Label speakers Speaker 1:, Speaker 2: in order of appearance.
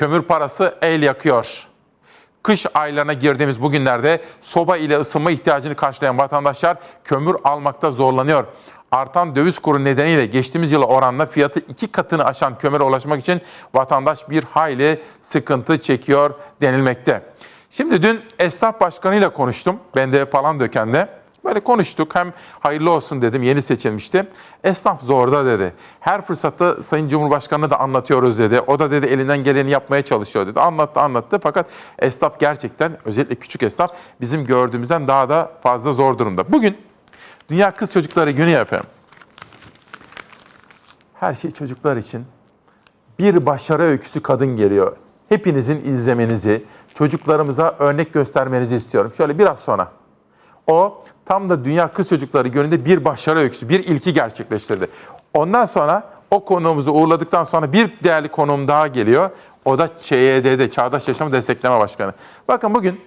Speaker 1: Kömür parası el yakıyor. Kış aylarına girdiğimiz bu günlerde soba ile ısınma ihtiyacını karşılayan vatandaşlar kömür almakta zorlanıyor. Artan döviz kuru nedeniyle geçtiğimiz yıla oranla fiyatı iki katını aşan kömüre ulaşmak için vatandaş bir hayli sıkıntı çekiyor denilmekte. Şimdi dün esnaf başkanıyla konuştum. Ben de falan dökende. Böyle konuştuk. Hem hayırlı olsun dedim. Yeni seçilmişti. Esnaf zorda dedi. Her fırsatta Sayın Cumhurbaşkanı'na da anlatıyoruz dedi. O da dedi elinden geleni yapmaya çalışıyor dedi. Anlattı anlattı. Fakat esnaf gerçekten özellikle küçük esnaf bizim gördüğümüzden daha da fazla zor durumda. Bugün Dünya Kız Çocukları Günü efendim. Her şey çocuklar için bir başarı öyküsü kadın geliyor. Hepinizin izlemenizi, çocuklarımıza örnek göstermenizi istiyorum. Şöyle biraz sonra. O tam da Dünya Kız Çocukları Günü'nde bir başarı öyküsü, bir ilki gerçekleştirdi. Ondan sonra o konuğumuzu uğurladıktan sonra bir değerli konuğum daha geliyor. O da ÇYD'de, Çağdaş Yaşamı Destekleme Başkanı. Bakın bugün